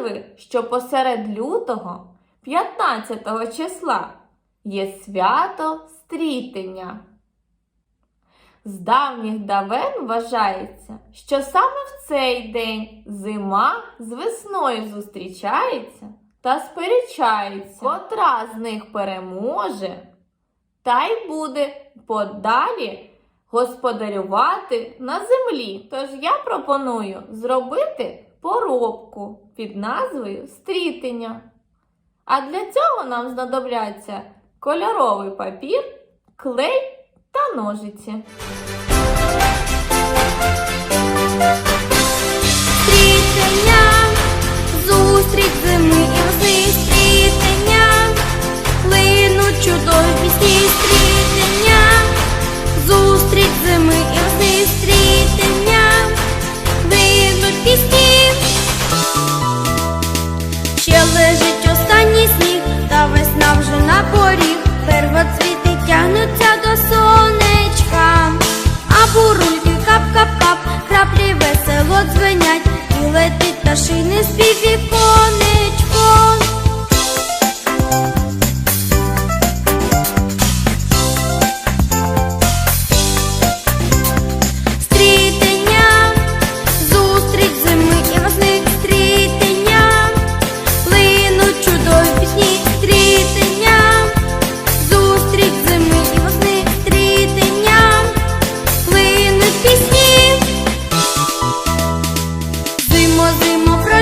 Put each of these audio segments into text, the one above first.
ви, що посеред лютого, 15 числа, є свято стрітення? З давніх давен вважається, що саме в цей день зима з весною зустрічається та сперечається, котра з них переможе, та й буде подалі господарювати на землі. Тож я пропоную зробити поробку під назвою стрітення. А для цього нам знадобляться кольоровий папір, клей та ножиці. Вже. Первоцвіти тягнуться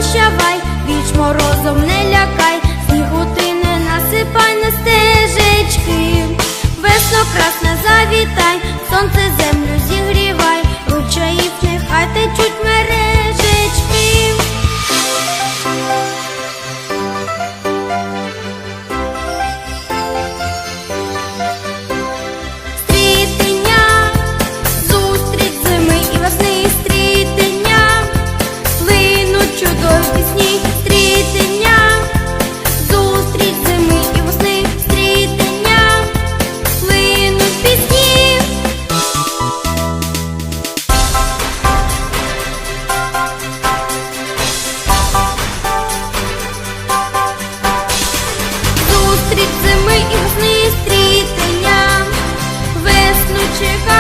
прощавай, віч морозом не лякай, снігу ти не насипай на стежечки. Весно красне завітай, сонце землю зігрівай, ручаїв нехай течуть мережечки. Зими і весни, стрітення, весну чекає.